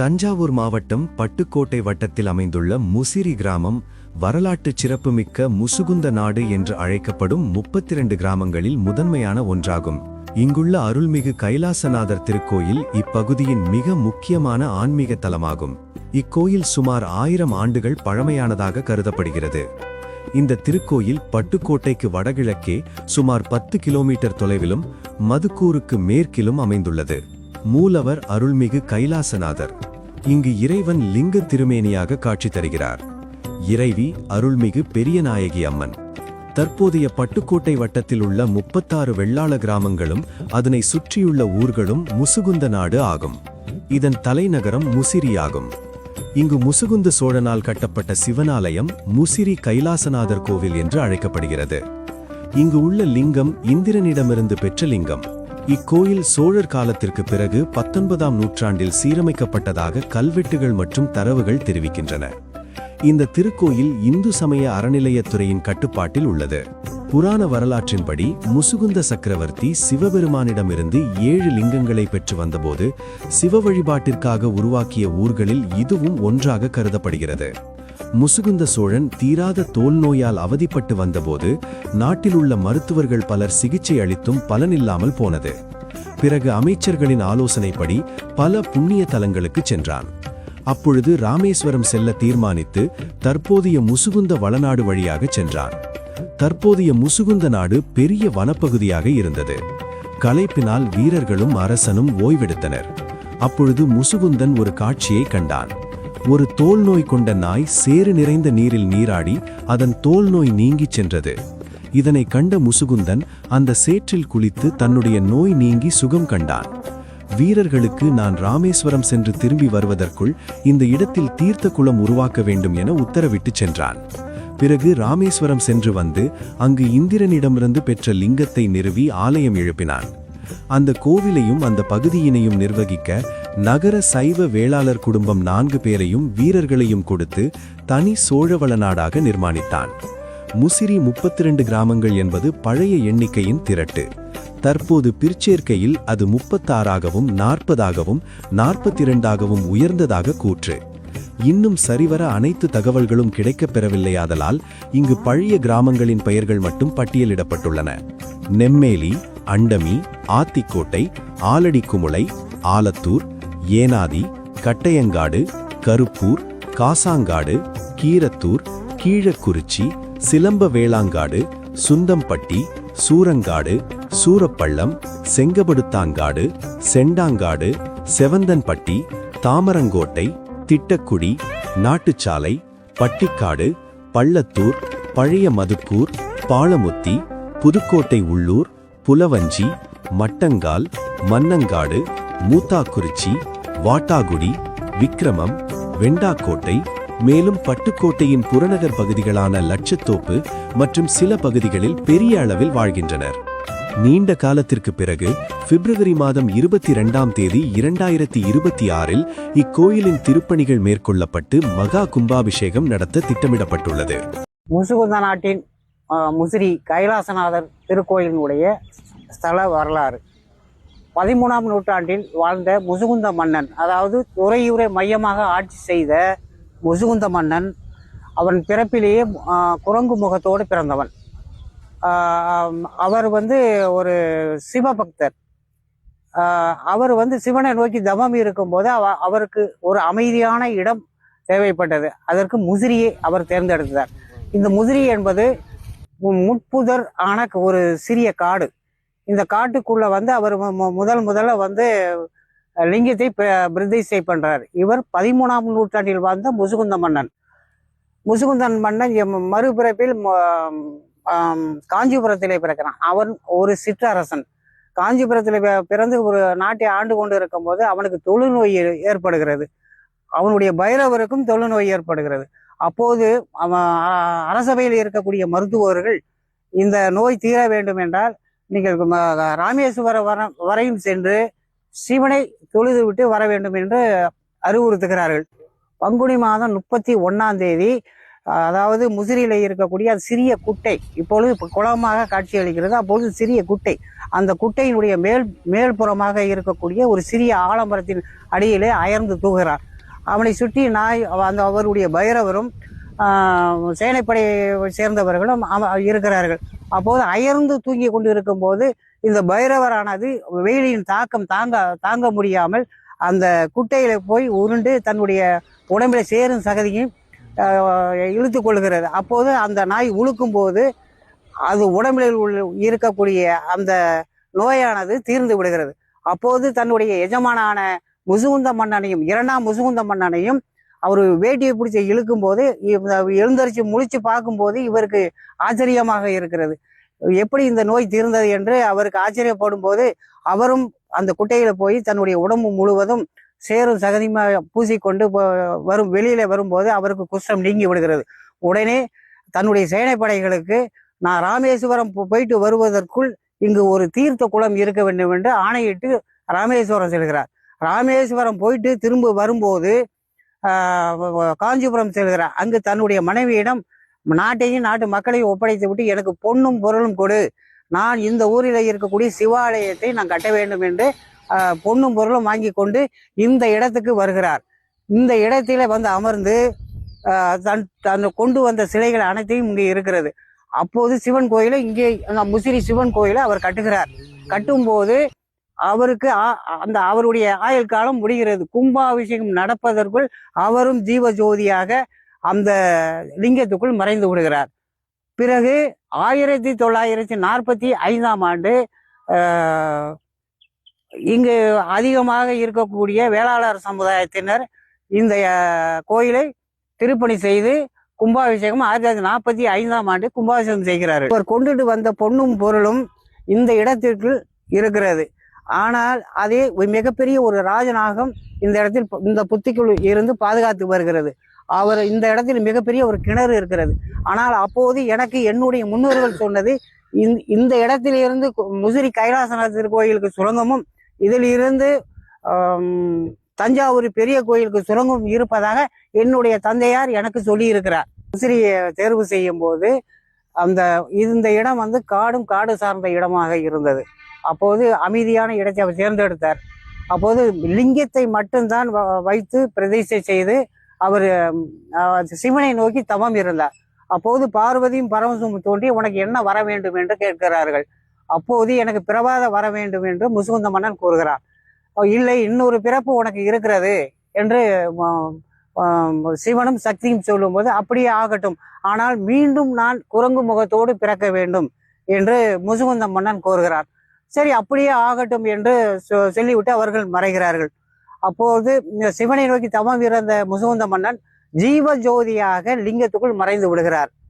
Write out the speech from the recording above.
தஞ்சாவூர் மாவட்டம் பட்டுக்கோட்டை வட்டத்தில் அமைந்துள்ள முசிறி கிராமம் வரலாற்றுச் சிறப்புமிக்க முசுகுந்த நாடு என்று அழைக்கப்படும் 32 கிராமங்களில் முதன்மையான ஒன்றாகும். இங்குள்ள அருள்மிகு கைலாசநாதர் திருக்கோயில் இப்பகுதியின் மிக முக்கியமான ஆன்மீக தலமாகும். இக்கோயில் சுமார் ஆயிரம் ஆண்டுகள் பழமையானதாக கருதப்படுகிறது. இந்த திருக்கோயில் பட்டுக்கோட்டைக்கு வடகிழக்கே சுமார் பத்து கிலோமீட்டர் தொலைவிலும் மதுக்கூருக்கு மேற்கிலும் அமைந்துள்ளது. மூலவர் அருள்மிகு கைலாசநாதர். இங்கு இறைவன் லிங்க திருமேனியாக காட்சி தருகிறார். இறைவி அருள்மிகு பெரியநாயகி அம்மன். தற்போதைய பட்டுக்கோட்டை வட்டத்தில் உள்ள முப்பத்தாறு வெள்ளாள கிராமங்களும் அதனை சுற்றியுள்ள ஊர்களும் முசுகுந்த நாடு ஆகும். இதன் தலைநகரம் முசிறி ஆகும். இங்கு முசுகுந்த சோழனால் கட்டப்பட்ட சிவனாலயம் முசிறி கைலாசநாதர் கோவில் என்று அழைக்கப்படுகிறது. இங்கு உள்ள லிங்கம் இந்திரனிடமிருந்து பெற்ற லிங்கம். இக்கோயில் சோழர் காலத்திற்கு பிறகு பத்தொன்பதாம் நூற்றாண்டில் சீரமைக்கப்பட்டதாக கல்வெட்டுகள் மற்றும் தரவுகள் தெரிவிக்கின்றன. இந்த திருக்கோயில் இந்து சமய அறநிலையத்துறையின் கட்டுப்பாட்டில் உள்ளது. புராண வரலாற்றின்படி முசுகுந்த சக்கரவர்த்தி சிவபெருமானிடமிருந்து ஏழு லிங்கங்களை பெற்று வந்தபோது சிவ வழிபாட்டிற்காக உருவாக்கிய ஊர்களில் இதுவும் ஒன்றாக கருதப்படுகிறது. முசுகுந்த சோழன் தீராத தோல் நோயால் அவதிப்பட்டு வந்தபோது நாட்டில் உள்ள மருத்துவர்கள் பலர் சிகிச்சை அளித்தும் பலனில்லாமல் போனது. பிறகு அமைச்சர்களின் ஆலோசனைப்படி பல புண்ணிய தலங்களுக்கு சென்றான். அப்பொழுது ராமேஸ்வரம் செல்ல தீர்மானித்து தற்போதைய முசுகுந்த வளநாடு வழியாக சென்றான். தற்போதைய முசுகுந்த நாடு பெரிய வனப்பகுதியாக இருந்தது. களைப்பினால் வீரர்களும் அரசனும் ஓய்வெடுத்தனர். அப்பொழுது முசுகுந்தன் ஒரு காட்சியை கண்டான். ஒரு தோல் நோய் கொண்ட நாய் சேறு நிறைந்த நீரில் நீராடி அதன் தோல் நோய் நீங்கிச் சென்றது. இதனை கண்ட முசுகுந்தன் அந்த சேற்றில் குளித்து தன்னுடைய நோய் நீங்கி சுகம் கண்டான். வீரர்களுக்கு நான் ராமேஸ்வரம் சென்று திரும்பி வருவதற்குள் இந்த இடத்தில் தீர்த்த குளம் உருவாக்க வேண்டும் என உத்தரவிட்டு சென்றான். பிறகு ராமேஸ்வரம் சென்று வந்து அங்கு இந்திரனிடமிருந்து பெற்ற லிங்கத்தை நிறுவி ஆலயம் எழுப்பினான். அந்த கோவிலையும் அந்த பகுதியினையும் நிர்வகிக்க நகர சைவ வேளாளர் குடும்பம் நான்கு பேரையும் வீரர்களையும் கொடுத்து தனி சோழவள நாடாக நிர்மாணித்தான். முசிறி 32 கிராமங்கள் என்பது பழைய எண்ணிக்கையின் திரட்டு. தற்போது பிற்சேர்க்கையில் அது முப்பத்தாறாகவும் நாற்பதாகவும் நாற்பத்தி இரண்டாகவும் உயர்ந்ததாக கூற்று. இன்னும் சரிவர அனைத்து தகவல்களும் கிடைக்கப் பெறவில்லையாதலால் இங்கு பழைய கிராமங்களின் பெயர்கள் மட்டும் பட்டியலிடப்பட்டுள்ளன. நெம்மேலி அண்டமி ஆத்திக்கோட்டை ஆலடிக்குமுளை ஆலத்தூர் ஏனாதி கட்டையங்காடு கருப்பூர் காசாங்காடு கீரத்தூர் கீழக்குறிச்சி சிலம்ப வேளாங்காடு சுந்தம்பட்டி சூரங்காடு சூரப்பள்ளம் செங்கபடுத்தாங்காடு செண்டாங்காடு செவந்தன்பட்டி தாமரங்கோட்டை திட்டக்குடி நாட்டுச்சாலை பட்டிக்காடு பள்ளத்தூர் பழைய மதுக்கூர் பாலமுத்தி புதுக்கோட்டை உள்ளூர் புலவஞ்சி மட்டங்கால் மன்னங்காடு மூத்தாக்குறிச்சி வாட்டாகுடி விக்ரமம் வெண்டாக்கோட்டை மேலும் பட்டுக்கோட்டையின் புறநகர் பகுதிகளான லட்சத்தோப்பு மற்றும் சில பகுதிகளில் பெரிய அளவில் வாழ்கின்றனர். நீண்ட காலத்திற்கு பிறகு பிப்ரவரி மாதம் இருபத்தி இரண்டாம் தேதி இரண்டாயிரத்தி இருபத்தி ஆறில் இக்கோயிலின் திருப்பணிகள் மேற்கொள்ளப்பட்டு மகா கும்பாபிஷேகம் நடத்த திட்டமிடப்பட்டுள்ளது. முசுகுந்த நாட்டின் முசிறி கைலாசநாதர் திருக்கோயிலினுடைய ஸ்தல வரலாறு. பதிமூணாம் நூற்றாண்டில் வாழ்ந்த முசுகுந்த மன்னன் அதாவது துறையூரை மையமாக ஆட்சி செய்த முசுகுந்த மன்னன் அவன் பிறப்பிலேயே குரங்கு முகத்தோடு பிறந்தவன். அவர் வந்து ஒரு சிவபக்தர். அவர் வந்து சிவனை நோக்கி தமம் இருக்கும்போது அவ அவருக்கு ஒரு அமைதியான இடம் தேவைப்பட்டது. அதற்கு முசிறியை அவர் தேர்ந்தெடுத்தார். இந்த முசிறி என்பது முட்புதர் ஆன ஒரு சிறிய காடு. இந்த காட்டுக்குள்ள வந்து அவர் முதல் முதல்ல வந்து லிங்கத்தை பிரதிஷ்டை பண்றார். இவர் பதிமூணாம் நூற்றாண்டில் வாழ்ந்த முசுகுந்த மன்னன். முசுகுந்தன் மன்னன் எம் மறுபிறப்பில் காஞ்சிபுரத்திலே பிறக்கிறான். அவன் ஒரு சிற்றரசன். காஞ்சிபுரத்தில் பிறந்து ஒரு நாட்டை ஆண்டு கொண்டு இருக்கும் போது அவனுக்கு தொழுநோய் ஏற்படுகிறது. அவனுடைய பைரவருக்கும் தொழுநோய் ஏற்படுகிறது. அப்போது அரசபையில் இருக்கக்கூடிய மருத்துவர்கள் இந்த நோய் தீர வேண்டும் என்றால் நீங்கள் ராமேஸ்வரம் வர வரையும் சென்று சிவனை தொழுது விட்டு வர வேண்டும் என்று அறிவுறுத்துகிறார்கள். பங்குனி மாதம் முப்பத்தி ஒன்னாம் தேதி அதாவது முசிறியில் இருக்கக்கூடிய அது சிறிய குட்டை இப்பொழுது குளமாக காட்சியளிக்கிறது. அப்பொழுது சிறிய குட்டை அந்த குட்டையினுடைய மேல் மேல்புறமாக இருக்கக்கூடிய ஒரு சிறிய ஆலமரத்தின் அடியிலே அயர்ந்து தூகிறார் அவனை சுற்றி நாய் அந்த அவருடைய பைரவரும் சேனைப்படையை சேர்ந்தவர்களும் இருக்கிறார்கள். அப்போது அயர்ந்து தூங்கி கொண்டு இருக்கும்போது இந்த பைரவரானது வெயிலின் தாக்கம் தாங்க தாங்க முடியாமல் அந்த குட்டையில போய் உருண்டு தன்னுடைய உடம்பில் சேரும் சகதியும் இழுத்து கொள்கிறது. அப்போது அந்த நாய் உழுக்கும் போது அது உடம்பில் உள்ள இருக்கக்கூடிய அந்த நோயானது தீர்ந்து விடுகிறது. அப்போது தன்னுடைய எஜமானான முசுகுந்த மன்னனையும் இரண்டாம் முசுகுந்த மன்னனையும் அவர் வேட்டியை பிடிச்சி இழுக்கும் போது எழுந்தரிச்சு முழிச்சு பார்க்கும்போது இவருக்கு ஆச்சரியமாக இருக்கிறது. எப்படி இந்த நோய் தீர்ந்தது என்று அவருக்கு ஆச்சரியப்படும் போது அவரும் அந்த குட்டையில போய் தன்னுடைய உடம்பு முழுவதும் சேரும் சகதியுமா பூசிக்கொண்டு வரும் வெளியில வரும்போது அவருக்கு குஷ்டம் நீங்கி விடுகிறது. உடனே தன்னுடைய சேனைப்படைகளுக்கு நான் ராமேஸ்வரம் போயிட்டு வருவதற்குள் இங்கு ஒரு தீர்த்த குளம் இருக்க வேண்டும் என்று ஆணையிட்டு ராமேஸ்வரம் செல்கிறார். ராமேஸ்வரம் போயிட்டு திரும்ப வரும்போது காஞ்சிபுரம் செல்கிறார் அங்கு தன்னுடைய மனைவியிடம் நாட்டையும் நாட்டு மக்களையும் ஒப்படைத்து விட்டு எனக்கு பொண்ணும் பொருளும் கொடு. நான் இந்த ஊரில் இருக்கக்கூடிய சிவாலயத்தை நான் கட்ட வேண்டும் என்று பொண்ணும் பொன்னும் பொருளும் வாங்கி கொண்டு இந்த இடத்துக்கு வருகிறார். இந்த இடத்தில வந்து அமர்ந்து தன் தன் கொண்டு வந்த சிலைகள் அனைத்தையும் இங்கே இருக்கிறது. அப்போது சிவன் கோயிலை இங்கே முசிறி சிவன் கோயிலை அவர் கட்டுகிறார். கட்டும்போது அவருக்கு அந்த அவருடைய ஆயுள் காலம் முடிகிறது. கும்பாபிஷேகம் நடப்பதற்குள் அவரும் ஜீவ ஜோதியாக அந்த லிங்கத்துக்குள் மறைந்து விடுகிறார். பிறகு ஆயிரத்தி தொள்ளாயிரத்தி நாற்பத்தி ஐந்தாம் ஆண்டு இங்கு அதிகமாக இருக்கக்கூடிய வேளாளர் சமுதாயத்தினர் இந்த கோயிலை திருப்பணி செய்து கும்பாபிஷேகம் ஆயிரத்தி தொள்ளாயிரத்தி நாற்பத்தி ஐந்தாம் ஆண்டு கும்பாபிஷேகம் செய்கிறார் இவர் கொண்டுட்டு வந்த பொண்ணும் பொருளும் இந்த இடத்திற்குள் இருக்கிறது. ஆனால் அதே மிகப்பெரிய ஒரு ராஜநாகம் இந்த இடத்தில் இந்த புத்திக்குள் இருந்து பாதுகாத்து வருகிறது. அவர் இந்த இடத்தில் மிகப்பெரிய ஒரு கிணறு இருக்கிறது. ஆனால் அப்போது எனக்கு என்னுடைய முன்னோர்கள் சொன்னது இந்த- இந்த இடத்திலிருந்து கு- முசிறி கைலாசநாதர் கோயிலுக்கு சுரங்கமும் இதில் இருந்து தஞ்சாவூர் பெரிய கோயிலுக்கு சுரங்கம் இருப்பதாக என்னுடைய தந்தையார் எனக்கு சொல்லி இருக்கிறார் முசிறியை தேர்வு செய்யும் போது அந்த இந்த இடம் வந்து காடும் காடு சார்ந்த இடமாக இருந்தது. அப்போது அமைதியான இடத்தை அவர் தேர்ந்தெடுத்தார். அப்போது லிங்கத்தை மட்டும்தான் வ- வைத்து பிரதிஷ்டை செய்து அவர் சிவனை நோக்கி தவம் இருந்தார். அப்போது பார்வதியும் பரமசும் தோன்றி உனக்கு என்ன வர வேண்டும்? என்று கேட்கிறார்கள். அப்போது எனக்கு பிரபாத வர வேண்டும் என்று முசுகுந்த மன்னன் கூறுகிறார். இல்லை இன்னொரு பிறப்பு உனக்கு இருக்கிறது என்று ஆஹ், சிவனும் சக்தியும் சொல்லும்போது அப்படியே ஆகட்டும். ஆனால் மீண்டும் நான் குரங்கு முகத்தோடு பிறக்க வேண்டும் என்று முசுகுந்த மன்னன் கூறுகிறார். சரி அப்படியே ஆகட்டும் என்று சொ- சொல்லிவிட்டு அவர்கள் மறைகிறார்கள். அப்போது சிவனை நோக்கி தவம் இருந்த முசுகுந்த மன்னன் ஜீவ ஜோதியாக லிங்கத்துக்குள் மறைந்து விடுகிறார்.